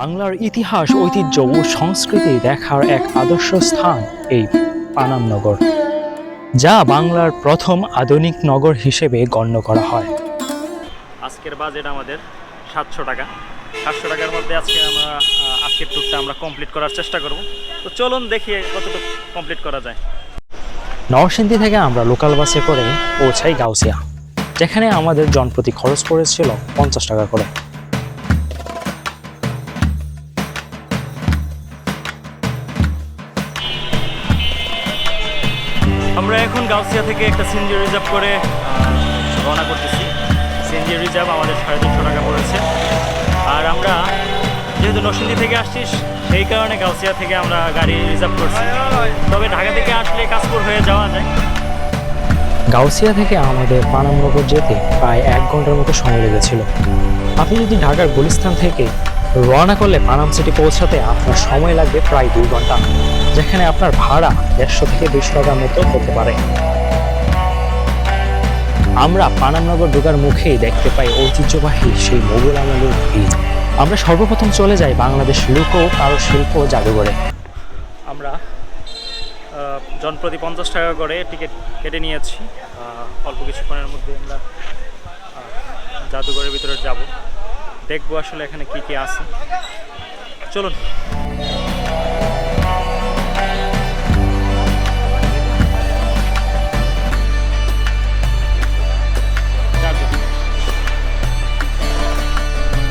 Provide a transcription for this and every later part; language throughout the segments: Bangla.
বাংলার ইতিহাস ঐতিহ্য ও সংস্কৃতি দেখার এক আদর্শ স্থান এই পানাম নগর যা বাংলার প্রথম আধুনিক নগর হিসেবে গণ্য করা হয়। আজকের বাজেট আমাদের সাতশো টাকা। সাতশো টাকার মধ্যে আজকে আমরা আজকের ট্যুরটা আমরা কমপ্লিট করার চেষ্টা করব। তো চলুন দেখি কতটুকু কমপ্লিট করা যায়। নরসিংদী থেকে আমরা লোকাল বাসে করে পৌঁছাই গাউসিয়া যেখানে আমাদের জনপ্রতি খরচ পড়েছিল পঞ্চাশ টাকা করে। থেকে একটা সিএনজি রিজার্ভ করে রওনা করতেছি। সিএনজি রিজার্ভ আমাদের সাড়ে তিনশো টাকা পড়েছে। আর আমরা যেহেতু নরসিংদী থেকে আসছি সেই কারণে গাউসিয়া থেকে আমরা গাড়ি রিজার্ভ করছি। তবে ঢাকা থেকে আসলে কাজপুর হয়ে যাওয়া যায়। গাউসিয়া থেকে আমাদের পানামনগর যেতে প্রায় এক ঘণ্টার মতো সময় লেগেছিল। আপনি যদি ঢাকার গুলিস্তান থেকে রওনা করলে পানাম সিটি পৌঁছাতে আপনার সময় লাগবে প্রায় দুই ঘণ্টা, যেখানে আপনার ভাড়া দেড়শো থেকে দুশো টাকার মতো হতে পারে। আমরা পানামনগর ঢোকার মুখেই দেখতে পাই ঐতিহ্যবাহী সেই মোগল আমলের ভিড়। আমরা সর্বপ্রথম চলে যাই বাংলাদেশ লোক ও কারুশিল্প জাদুঘরে। আমরা জনপ্রতি পঞ্চাশ টাকা করে টিকিট কেটে নিয়েছি। অল্প কিছুক্ষণের মধ্যে আমরা জাদুঘরের ভিতরে যাব। দেখব আসলে এখানে কি কি আছে। চলুন।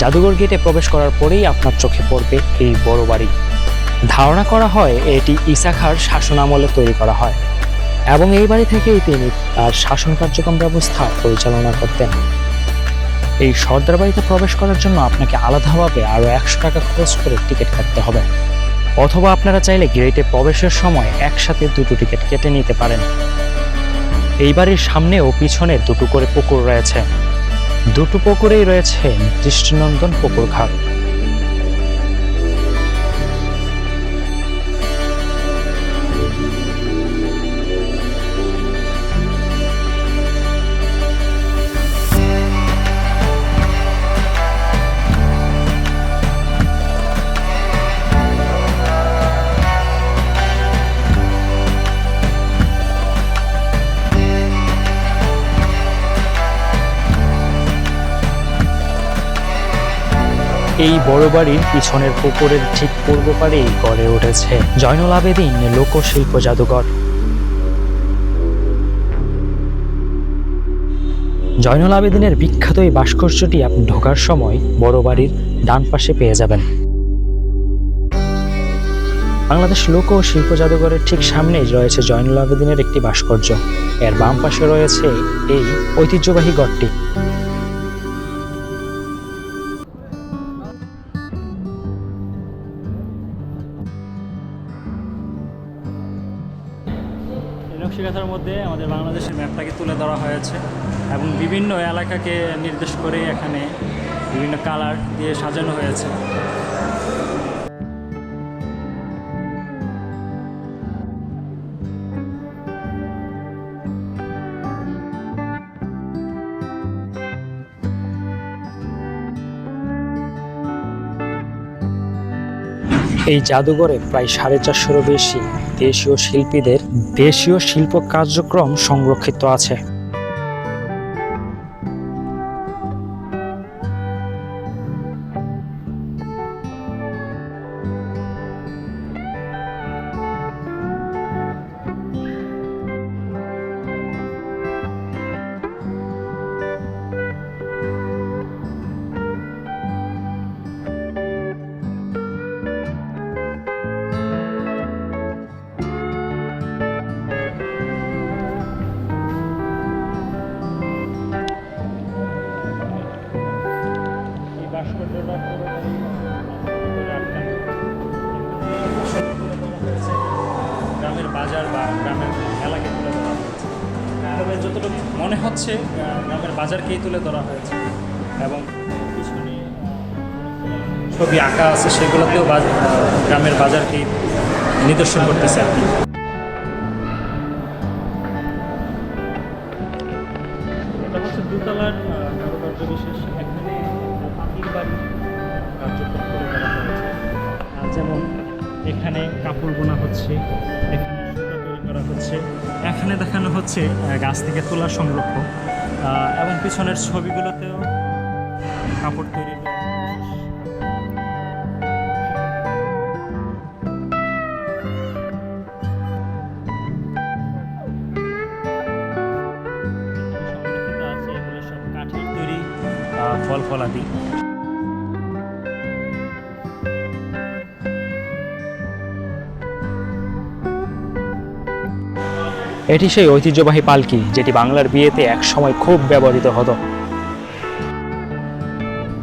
জাদুঘর গেটে প্রবেশ করার পরেই আপনার চোখে পড়বে এই বড় বাড়ি। ধারণা করা হয় এটি ইসাখার শাসনামলে তৈরি করা হয় এবং এই বাড়ি থেকেই তিনি তার শাসন কার্যক্রম ব্যবস্থা পরিচালনা করতেন। এই সর্দার বাড়িতে প্রবেশ করার জন্য আপনাকে আলাদাভাবে আরও একশো টাকা খরচ করে টিকিট কাটতে হবে। অথবা আপনারা চাইলে গেটে প্রবেশের সময় একসাথে দুটো টিকিট কেটে নিতে পারেন। এই বাড়ির সামনে ও পিছনে দুটো করে পুকুর রয়েছে। দুটো পুকুরেই রয়েছে দৃষ্টিনন্দন পুকুর ঘাট। এই বড় বাড়ির পিছনের পুকুরের ঠিক পূর্ব পাড়েই গড়ে উঠেছে জয়নুল আবেদিন লোকশিল্প জাদুঘর। জয়নুল আবেদিনের বিখ্যাত এই ভাস্কর্যটি আপনি ঢোকার সময় বড় বাড়ির ডান পাশে পেয়ে যাবেন। বাংলাদেশ লোক ও শিল্প জাদুঘরের ঠিক সামনেই রয়েছে জয়নুল আবেদিনের একটি ভাস্কর্য। এর বাম পাশে রয়েছে এই ঐতিহ্যবাহী গড়টি নকশিকাথার মধ্যে আমাদের বাংলাদেশের ম্যাপটাকে তুলে ধরা হয়েছে এবং বিভিন্ন এলাকাকে নির্দেশ করে এখানে বিভিন্ন কালার দিয়ে সাজানো হয়েছে। এই জাদুঘরে প্রায় সাড়ে চারশোরও বেশি দেশীয় শিল্পীদের দেশীয় শিল্প কার্যক্রম সংরক্ষিত আছে। গ্রামের বাজার বা গ্রামের মেলাকে তুলে ধরা হয়েছে। তবে যতটুকু মনে হচ্ছে গ্রামের বাজারকেই তুলে ধরা হয়েছে এবং পিছনে ছবি আঁকা আছে সেগুলোতেও গ্রামের বাজারকেই নিদর্শন করতেছে আর কি। এটা হচ্ছে দুতলার বিশেষ। বাড়ি কার্যক্রম করে করা হয়েছে। এখানে কাপড় বোনা হচ্ছে, এখানে তৈরি করা হচ্ছে, এখানে দেখানো হচ্ছে গাছ থেকে তোলা সংরক্ষণ। এবং পিছনের ছবিগুলোতেও কাপড় তৈরি ফল ফলাদি এটি সেই ঐতিহ্যবাহী পালকি যেটি বাংলার বিয়েতে একসময় খুব ব্যবহৃত হতো।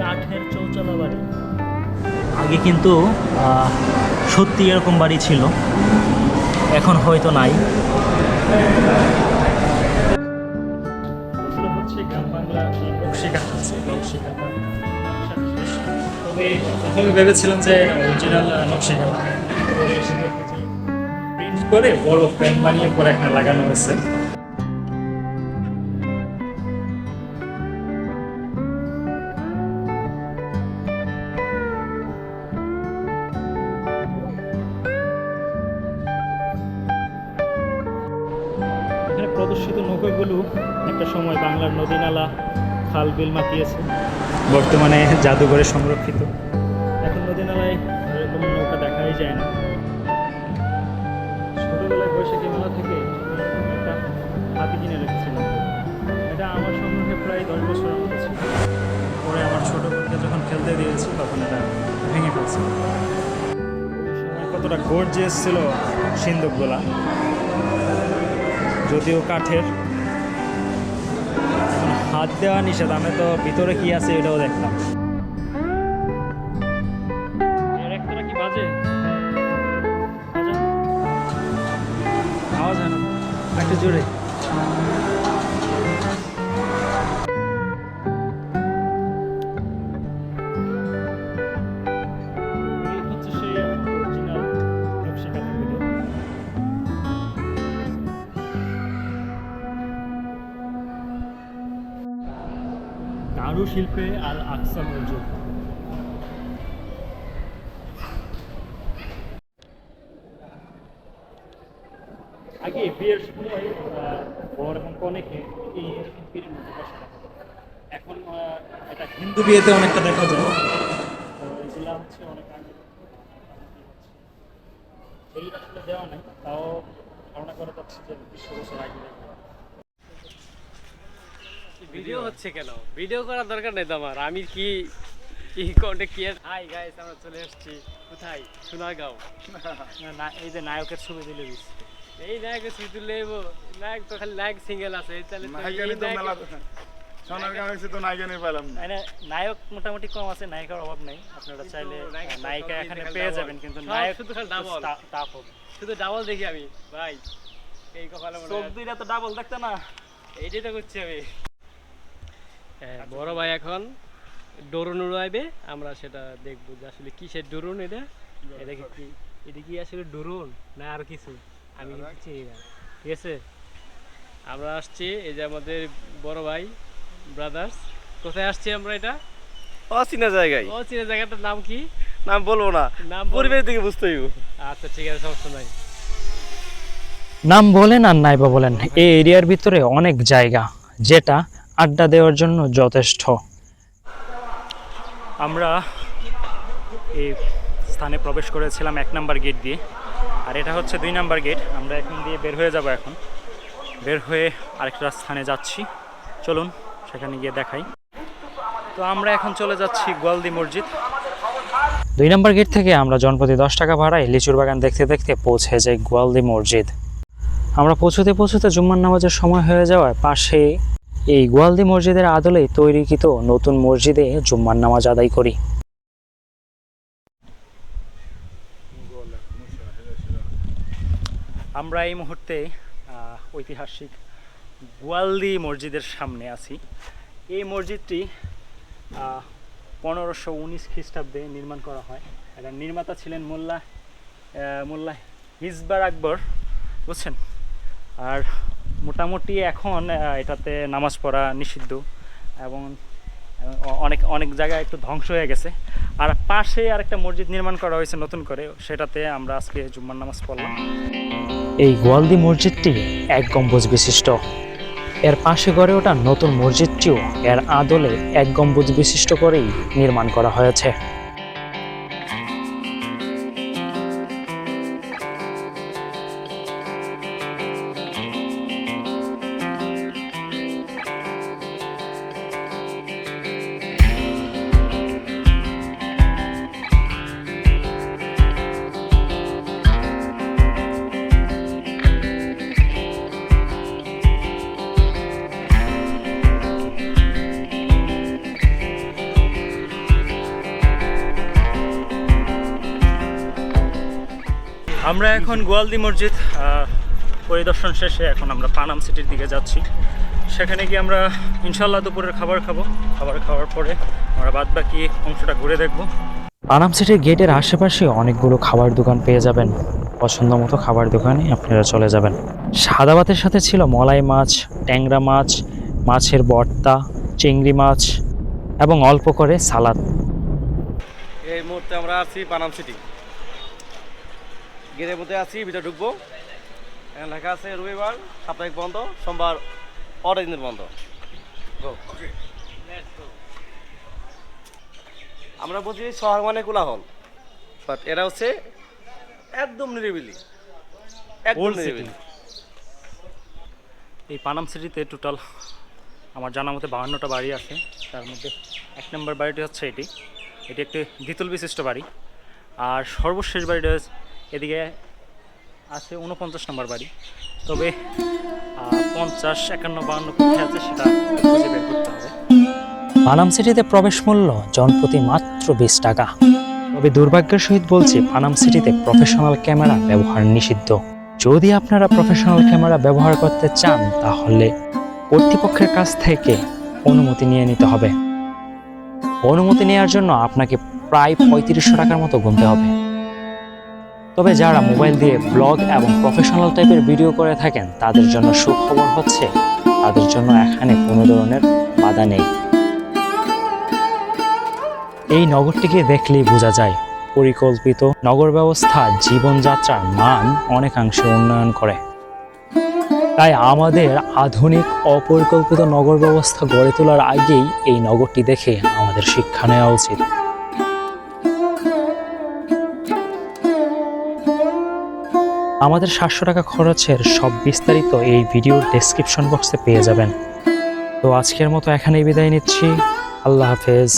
কাঠের চৌচালা বাড়ি। আগে কিন্তু সত্যি এরকম বাড়ি ছিল। এখন হয়তো নাই। তবে ভেবেছিলাম যে অরিজিনাল প্রিন্ট করে বড় ফ্যান বানিয়ে পরে এখানে লাগানো হয়েছে। প্রদর্শিত নৌকাগুলো একটা সময় বাংলার নদী নালা, খাল বিল মাতিয়েছে। বর্তমানে জাদুঘরে সংরক্ষিত। এখন নদী নালায় এরকম নৌকা দেখাই যায় না। বৈশাখী মেলা থেকে একটা হাতি কিনে রেখেছিলাম। এটা আমার সংগ্রহে প্রায় দশ বছরের মতো ছিল। পরে আমার ছোট বোনকে যখন খেলতে দিয়েছি, তখন এটা ভেঙে ফেলছে। কতটা গর্জিয়াস ছিল সিন্দুকগুলা, যদিও কাঠের। হাত দেওয়া নিষেধ, আমি তো ভিতরে কি আছে এটাও দেখলাম। একটু জোরে। নকশিকাঁথাগুলো কারুশিল্পে আল আকসা মসজিদ আগে বিয়ের সময় বর এবং কনেকে এই। এখন এটা হিন্দু বিয়েতে অনেকটা দেখা যায়। এগুলা হচ্ছে অনেক আগে। এগুলো আসলে দেওয়া নাই তাও ধারণা করা যাচ্ছে যে বিশ বছর আগে ভিডিও হচ্ছে কেন? ভিডিও করার দরকার নেই তো আমার। আমি কি কি কোনটা কি হাই গাইস আমরা চলে এসেছি। কোথায়? সোনারগাঁও। না, এই যে নায়কের ছবি দিলে দিচ্ছে এই নায়ক তুলে এবো নায়ক তো খালি নায়ক সিঙ্গেল আছে তাহলে তো মেলা নায়ক- সোনার গাঁও তো নায়িকা নিয়ে পেলাম না। মানে নায়ক মোটামুটি কম আছে নায়িকার অভাব নেই। আপনারা চাইলে নায়িকা তো এখানে পেয়ে যাবেন কিন্তু নায়ক শুধু খালি double। টাফ হবে। শুধু ডাবল দেখি আমি ভাই। এই কপালে মনে চোখ দুইটা তো ডাবল দেখতে না। এইটাই তো করছি আমি। হ্যাঁ, বড় ভাই এখন ডরুন উড়াইবে আমরা সেটা দেখব যে আসলে কিসের ডরুন এটা। এটা কি কি- এটা কি আসলে ডরুন না আর কিছু? আমি কিন্তু চিনি না ঠিক আছে? আমরা আসছি এই যে আমাদের বড় ভাই ব্রাদার্স কোথায় আসছি আমরা এটা? অচেনা জায়গায়। ও চিনা জায়গাটার নাম কি? নাম বলব না। নাম পরিবেশ দিকে বুঝতে হইব। আচ্ছা ঠিক আছে সমস্যা নাই। নাম বলেন আর নাইবা বলেন এই এরিয়ার ভিতরে অনেক জায়গা যেটা আড্ডা দেওয়ার জন্য যথেষ্ট। আমরা এই স্থানে প্রবেশ করেছিলাম এক নাম্বার গেট দিয়ে। আর এটা হচ্ছে দুই নাম্বার গেট। আমরা এখন দিয়ে বের হয়ে যাব এখন। বের হয়ে আরেকটা স্থানে যাচ্ছি। চলুন, সেখানে গিয়ে দেখাই। তো আমরা এখন চলে যাচ্ছি গোয়ালদি মসজিদ। দুই নম্বর গেট থেকে আমরা জনপ্রতি দশ টাকা ভাড়ায় লিচুর বাগান দেখতে দেখতে পৌঁছে যাই গোয়ালদি মসজিদ। আমরা পৌঁছতে পৌঁছতে জুম্মার নামাজের সময় হয়ে যাওয়ায় পাশে এই গোয়ালদি মসজিদের আদলে তৈরিকৃত নতুন মসজিদে জুম্মার নামাজ আদায় করি। আমরা এই মুহূর্তে ঐতিহাসিক গোয়ালদি মসজিদের সামনে আছি। এই মসজিদটি পনেরোশো উনিশ খ্রিস্টাব্দে নির্মাণ করা হয়। এটা নির্মাতা ছিলেন মোল্লা মোল্লা হিজবার আকবর, বুঝছেন? আর মোটামুটি এখন এটাতে নামাজ পড়া নিষিদ্ধ এবং এবং অনেক অনেক জায়গায় একটু ধ্বংস হয়ে গেছে। আর পাশে আরেকটা মসজিদ নির্মাণ করা হয়েছে নতুন করে, সেটাতে আমরা আজকে জুম্মার নামাজ পড়লাম। এই গোয়ালদি মসজিদটি এক গম্বুজ বিশিষ্ট। এর পাশে গড়ে ওঠা নতুন মসজিদটিও এর আদলে এক গম্বুজ বিশিষ্ট করেই নির্মাণ করা হয়েছে। আমরা এখন গোয়ালদি মসজিদ পরিদর্শন শেষে এখন আমরা পানাম সিটির দিকে যাচ্ছি। সেখানে গিয়ে আমরা ইনশাল্লাহ দুপুরের খাবার খাব। খাবার খাওয়ার পরে আমরা বাদ বাকি অংশটা ঘুরে দেখব। পানাম সিটির গেটের আশেপাশে অনেকগুলো খাবার দোকান পেয়ে যাবেন। পছন্দ মতো খাবার দোকানে আপনারা চলে যাবেন। সাদা ভাতের সাথে ছিল মলাই মাছ ট্যাংরা মাছ মাছের বর্তা চিংড়ি মাছ এবং অল্প করে সালাদ। এই মুহূর্তে আমরা আছি পানাম সিটি। গেটের মধ্যে আছি ভিতরে ঢুকবো। এখানে লেখা আছে রবিবার সাপ্তাহিক বন্ধ সোমবার অর্ডার দিনের বন্ধ. আমরা বলছি শহর মানে কোলাহল। বাট এরা হচ্ছে একদম নিরিবিলি। একদম নিরিবিলি। এই পানাম সিটিতে টোটাল আমার জানা মতে বাহান্নটা বাড়ি আছে। তার মধ্যে এক নম্বর বাড়িটি হচ্ছে এটি। এটি একটি দ্বিতল বিশিষ্ট বাড়ি। আর সর্বশেষ বাড়িটা এদিকে আছে উনপঞ্চাশ নম্বর বাড়ি। তবে পঞ্চাশ, একান্ন, বাহান্ন কোথায় আছে, সেটা খুঁজে বের করতে হবে। পানাম সিটিতে প্রবেশ মূল্য জনপ্রতি মাত্র বিশ টাকা। তবে দুর্ভাগ্যের সহিত বলছি, পানাম সিটিতে প্রফেশনাল ক্যামেরা ব্যবহার নিষিদ্ধ। যদি আপনারা প্রফেশনাল ক্যামেরা ব্যবহার করতে চান, তাহলে কর্তৃপক্ষের কাছ থেকে অনুমতি নিয়ে নিতে হবে। অনুমতি নেওয়ার জন্য আপনাকে প্রায় পঁয়ত্রিশশো টাকার মতো গুনতে হবে। তবে যারা মোবাইল দিয়ে ব্লগ এবং প্রফেশনাল টাইপের ভিডিও করে থাকেন, তাদের জন্য সুখবর হচ্ছে, তাদের জন্য এখানে কোনো ধরনের বাধা নেই। এই নগরটিকে দেখলেই বোঝা যায়, পরিকল্পিত নগর ব্যবস্থা জীবনযাত্রার মান অনেকাংশে উন্নয়ন করে। তাই আমাদের আধুনিক, অপরিকল্পিত নগর ব্যবস্থা গড়ে তোলার আগেই এই নগরটি দেখে আমাদের শিক্ষা নেওয়া উচিত। আমাদের সাতশো টাকা খরচের সব বিস্তারিত এই ভিডিওর ডেসক্রিপশন বক্সে পেয়ে যাবেন। তো আজকের মতো এখানেই বিদায় নিচ্ছি। আল্লাহ হাফেজ।